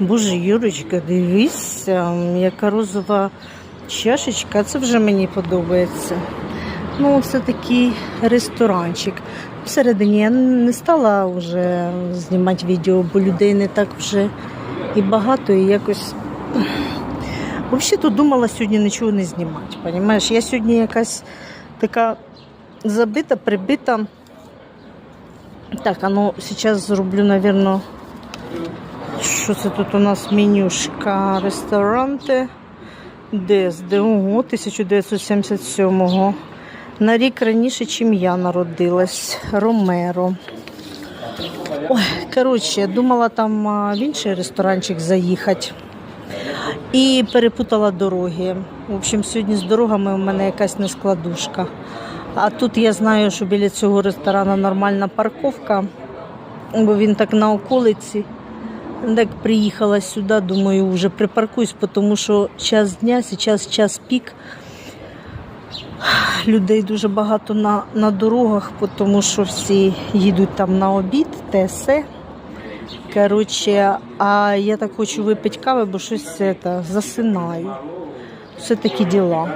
Боже, Юрочка, дивися, яка розова чашечка. Це вже мені подобається. Ну, це такий ресторанчик. Всередині я не стала вже знімати відео, бо людей не так вже і багато, і якось. Взагалі то думала сьогодні нічого не знімати. Понімаєш? Я сьогодні якась така забита, прибита. Так, а ну зараз зроблю, напевно, що це тут у нас менюшка ресторанти. ДСД, ого, 1977-го. На рік раніше, ніж я народилась. Ромеро. Ой, коротше, думала там в інший ресторанчик заїхати. І перепутала дороги. В общем, сьогодні з дорогами у мене якась нескладушка. А тут я знаю, що біля цього ресторану нормальна парковка, бо він так на околиці. Так приїхала сюди, думаю, вже припаркуюсь, тому що час дня, зараз час пік. Людей дуже багато на, на дорогах, тому що всі їдуть там на обід, ТСЕ. Коротше, а я так хочу випити кави, бо щось це, засинаю. Все такі діла.